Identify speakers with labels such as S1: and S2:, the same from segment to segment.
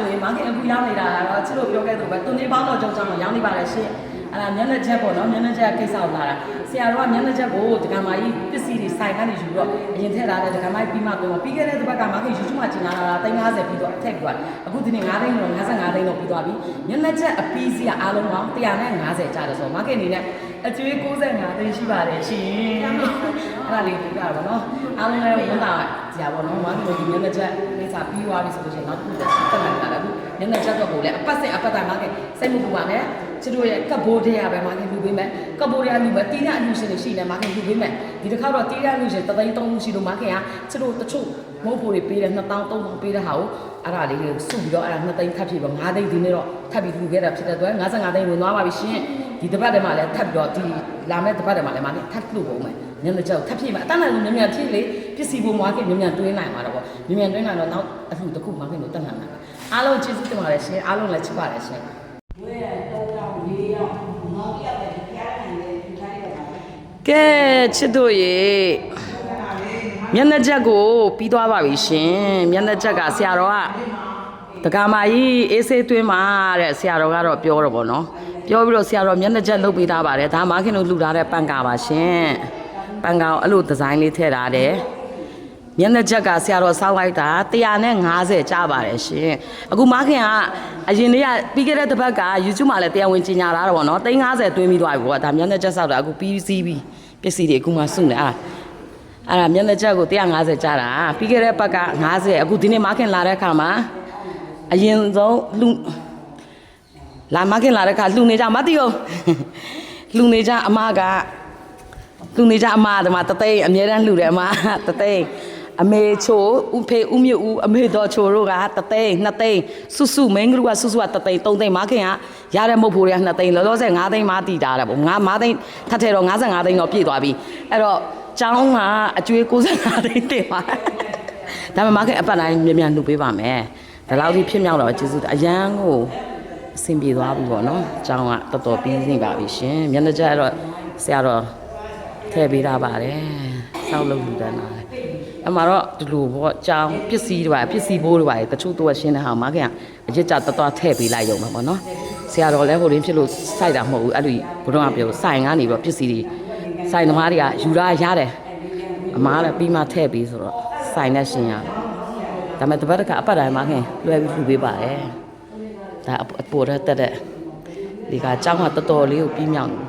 S1: တို့ရေမောင်ခင်အခုရောက်နေတာကတော့ချစ်တို့ပြောခဲ့သလိုပဲသူနေပေါင်းတော့ကြောင်းကြောင်းရောင်းနေပါလေရှင်အဲ့ဒါမျက်နှာချက်ပေါ့နော်မျက်နှာချက်ကိစ္စကိုလာတာဆရာတော်ကမျက်နှာချက်ကိုဒကမာကြီးပစ္စည်းတွေစိုင်ကနေယူတော့အရင်ထည့်လာတဲ့ဒကမာကြီးပြီးမှတော့ပြီးခဲ့တဲ့တစ်ပတ်ကမောင်ခင် YouTube မှာကျင်လာတာ350ပြီးတော့အထက်ပြီးသွားအခုဒီနေ့9သိန်းတော့55သိန်းတော့ပြီးသွားပြီမျက်နှာချက်အပီးစီကအားလုံးပေါင်း150ကျတယ်ဆိုတော့မောင်ခင်အနေနဲ့ အကျွေး65သိန်းရှိပါတယ်ရှင်အဲ့ဒါလေးပြပြတော့နော်အားလုံးလည်းဝန်တာဆရာပေါ့နော်မောင်ခင်ဒီမျက်နှာချက်ကိစ္စပြီးသွားပြီဆိုလို့ရှိရင်နောက်တစ်ခုတက်လာတာလည်းအခု မျက်နှာချက်တော့ကိုလည်းအပတ်စဉ်အပတ်တိုင်းမောင်ခင်စိတ်မပူပါနဲ့ချစ်တို့ရဲ့ကပ်ဘိုးတဲ့ရပဲမောင်ခင်လူပေးမယ်ကပ်ဘိုးတဲ့လူပဲတီးတဲ့အလူရှင်တွေရှိနေမောင်ခင်လူပေးမယ်ဒီတစ်ခါတော့တီးတဲ့အလူရှင်တသိန်းသုံးခုရှိလို့မောင်ခင်ကချစ်တို့တချို့မဟုတ်ဖို့တွေပေးတယ်2000 3000ပေးတဲ့ဟာကိုအဲ့ဒါလေးတွေစုပြီးတော့အဲ့ဒါ2သိန်းထပ်ဖြည့်ပါ9သိန်းဒီနေ့တော့ထပ်ပြီးလူခဲ့တာဖြစ်တဲ့အတွက်55သိန်းဝင်သွားပါပြီရှင်ဒီတစ်ပတ်တည်းမှာလည်းထပ်ပြီးတော့ဒီလာမယ့်တစ်ပတ်တည်းမှာလည်းမောင်ခင်ထပ်လှုပ်ပုံမယ်ညနေကြောက်ထပ်ဖြည့်မှာအတန်းနိုင်လို့မြန်မြန်ဖြည့်လေပစ္စည်းပုံမောင်ခင်မြန်မြန်တွင်းနိုင်မှာတော့ပေါ့မြန်မြန်တွင်းနိုင်တော့နောက်အလှတစ်ခုမောင်ခင်တို့တက်နိုင်မှာ အားလုံးကျေးဇူးတင်ပါတယ်ရှင်အားလုံးလည်းချစ်ပါတယ်ရှင်ကဲချစ်တို့ရေမျက်နှာချက်ကိုပြီးသွားပါပြီရှင်မျက်နှာချက်ကဆရာတော်ကတက္ကမကြီးအေးဆေးသွင်းမှာတဲ့ဆရာတော်ကတော့ပြောတော့ဗောနော်ပြောပြီးတော့ဆရာတော်မျက်နှာချက်လုပ်ပေးထားပါတယ်ဒါမှခင်တို့လှူထားတဲ့ပန်ကာပါရှင်ပန်ကာကိုအဲ့လိုဒီဇိုင်းလေးထည့်ထားတယ် မျက်နှာချက်ကဆရာတော်စောက်လိုက်တာ150ကျပါတယ်ရှင်အခုမခင်ကအရင်နေ့ကပြီးခဲ့တဲ့တစ်ပတ်က YouTube မှာလည်းတရားဝင်ကြီးညာလာတော့ဗောနော်350သွင်းပြီးသွားပြီဗောဒါမျက်နှာချက်စောက်တာအခုပြီးစီးပြီးပစ္စည်းတွေအခုမှစုနေအဲ့ဒါအဲ့ဒါမျက်နှာချက်ကို150ကျတာပြီးခဲ့တဲ့ပတ်က50အခုဒီနေ့မခင်လာတဲ့အခါမှာအရင်ဆုံးလူလာမခင်လာတဲ့အခါလှူနေကြမသိဘူးလှူနေကြအမကလူနေကြအမဒီမှာတသိန်းအမြဲတမ်းလှူတယ်အမတသိန်း အမေချိုဦးဖေဦးမြတ်ဦးအမေတော်ချိုတို့ကတသိန်းနှစ်သိန်းစုစုမင်းကလူကစုစုကတသိန်းသုံးသိန်းမခင်ကရတဲ့မုတ်ဖိုးတွေကနှစ်သိန်းလောလောဆယ်5သိန်းမတည်တာတဲ့ပေါ့ငါ5သိန်းထပ်ထဲတော့55သိန်းတော့ပြည့်သွားပြီအဲ့တော့ကျောင်းကအကျွေး65သိန်းတင်ပါဒါပေမဲ့မခင်အပတ်တိုင်းမြန်မြန်လှူပေးပါမယ်ဒါလောက်ထိဖြစ်မြောက်တော့ကျေးဇူးတင်အရန်ကိုအဆင်ပြေသွားပြီပေါ့နော်ကျောင်းကတော်တော်ပြီးနေပါပြီရှင်မျက်နှာကျတော့ဆရာတော်ထည့်ပေးတာပါတယ်စောက်လုံးလူတန်းလာတယ် အမှတော့ဒီလိုပေါ့ကြောင်ပစ္စည်းတွေပါပစ္စည်းဘိုးတွေပါတချို့တော့ရှင်းတဲ့ဟာမှာခင်အရစ်ကြတတော်ထည့်ပေးလိုက်ရုံပဲပေါ့နော်ဆရာတော်လည်းဟိုရင်းဖြစ်လို့စိုက်တာမဟုတ်ဘူးအဲ့လိုဘုရားကပြောစိုင်ကနေပြီးပစ္စည်းတွေစိုင်သမားတွေကယူရရတယ်အမားလည်းပြီးမှထည့်ပေးဆိုတော့စိုင်နဲ့ရှင်းရတယ်ဒါပေမဲ့တပတ်တစ်ခါအပတ်တိုင်းမှာခင်လွယ်ပြီးလှူပေးပါတယ်ဒါအပေါ်ရက်တက်တဲ့ဒီကကြောင်းကတော်တော်လေးကိုပြီးမြောက်နေ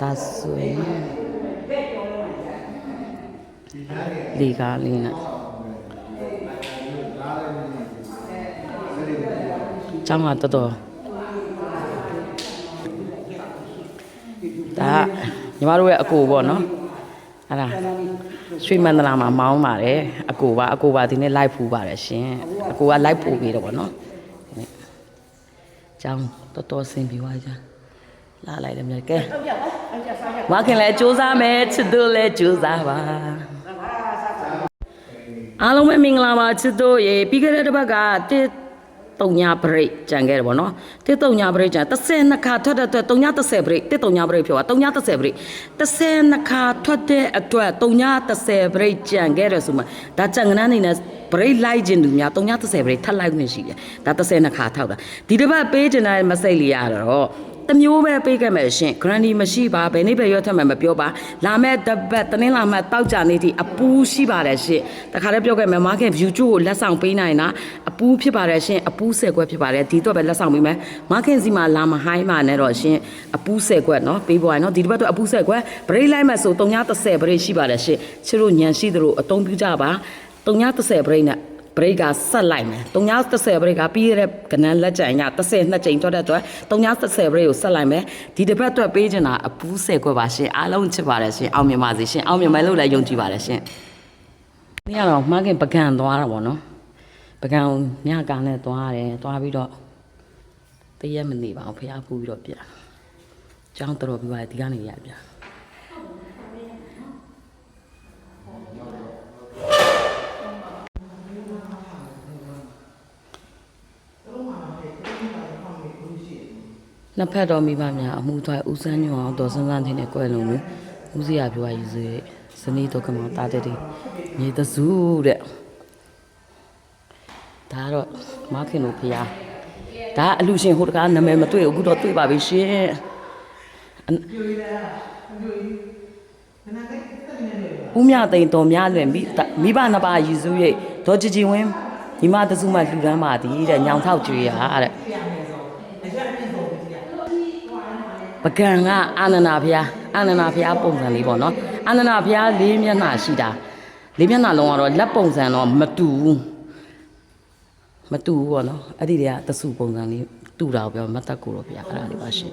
S1: ဒါဆိုရင် လေကားလေးနဲ့ကျောင်းကတော်တော်ဒါညီမတို့ရဲ့အကိုပေါ့နော်အဲ့ဒါရွှေမန္တလာမှာမောင်းပါတယ်အကိုပါအကိုပါဒီနေ့ live ဖူးပါတယ်ရှင်အကိုက live ပို့ပြီးတော့ပေါ့နော်ကျောင်းတော်တော်ဆင်ပြေသွားကြလာလိုက်တယ်မြတ်ကဲမခင်လဲစူးစမ်းမယ်ချစ်သူလဲစူးစမ်းပါ အားလုံးပဲမင်္ဂလာပါချစ်တို့ရေပြီးခဲ့တဲ့တစ်ပတ်ကတစ်တုံညာ break ကြံခဲ့တယ်ဗောနော်တစ်တုံညာ break ကြံ30နှစ်ခါထွက်တဲ့အတွက်တုံညာ30 break တစ်တုံညာ break ပြောတာတုံညာ30 break 30နှစ်ခါထွက်တဲ့အတွက်တုံညာ30 break ကြံခဲ့တယ်ဆိုမှဒါကြံကနန်းနေနဲ့ break လိုက်ခြင်းသူများတုံညာ30 break ထပ်လိုက်ခွင့်ရှိတယ်ဒါ30နှစ်ခါထောက်တာဒီတစ်ပတ်ပေးချင်တဲ့မစိတ်လေးရတော့ တမျိုးပဲပေးခဲ့မယ်ရှင် granny မရှိပါဘယ်နေ့ပဲရောထက်မှမပြောပါလာမဲ့တပတ်တနင်္လာမှတောက်ကြနေသည့်အပူးရှိပါတယ်ရှင်တခါတည်းပြောခဲ့မယ် market view ကျိုးကိုလက်ဆောင်ပေးနိုင်တာအပူးဖြစ်ပါတယ်ရှင်အပူးဆယ်ခွက်ဖြစ်ပါတယ်ဒီတော့ပဲလက်ဆောင်ပေးမယ် market စီမှာလာမဟိုင်းမှာနဲ့တော့ရှင်အပူးဆယ်ခွက်เนาะပေးပေါ်ရနော်ဒီတစ်ပတ်တော့အပူးဆယ်ခွက် break လိုက်မယ်ဆို330 break ရှိပါတယ်ရှင်ချစ်တို့ညံရှိသလိုအသုံးပြုကြပါ330 break နဲ့ break ကဆက်လိုက်မယ်330 break ကပြီးရတဲ့ကနန်းလက်ကြံည30နှစ်ကြိမ်ထွက်တဲ့အတွက်330 break ကိုဆက်လိုက်မယ်ဒီတစ်ပတ်အတွက်ပေးချင်တာအပူးဆယ်ခွက်ပါရှင်အားလုံးချစ်ပါတယ်ရှင်အောင်မြင်ပါစေရှင်အောင်မြင်မယ်လို့လည်းယုံကြည်ပါတယ်ရှင်ဒီကတော့မှခင်ပကံသွားတာပေါ့နော်ပကံညကနဲ့သွားတယ်သွားပြီးတော့တရက်မနေပါဘူးဖះပူပြီးတော့ပြန်ကျောင်းတော်ပြီးပါတယ်ဒီကနေရပြန် နှစ်ဖက်တော်မိဘများအမှုထွားဦးစန်းညွန့်အောင်တော်စန်းစန်းထင်းနဲ့ကွယ်လုံးလို့ဦးစီရပြောရယူစေဇနီးတော်ကမောင်တာတဲ့တဲ့မြေတစုတဲ့ဒါကတော့မမခင်တို့ဖျားဒါအလူရှင်ဟိုတကားနာမည်မတွေ့ဘူးအခုတော့တွေ့ပါပြီရှင်ဦးမြသိန်တော်များလွင်မိမိဘနှစ်ပါးရည်စူး၍ဒေါ်ကြည်ကြည်ဝင်းညီမတစုမှလှူဒန်းပါသည်တဲ့ညောင်ထောက်ကျွေးရတဲ့ ပကံကအာနန္ဒာဖျားအာနန္ဒာဖျားပုံစံလေးပေါ့နော်အာနန္ဒာဖျားလေးမျက်နှာရှိတာလေးမျက်နှာလုံးကတော့လက်ပုံစံတော့မတူဘူးမတူဘူးပေါ့နော်အဲ့ဒီတည်းကတဆူပုံစံလေးတူတာကိုပြောမတ်တက်ကိုတော့ဗျာအဲ့ဒါလေးပါရှင်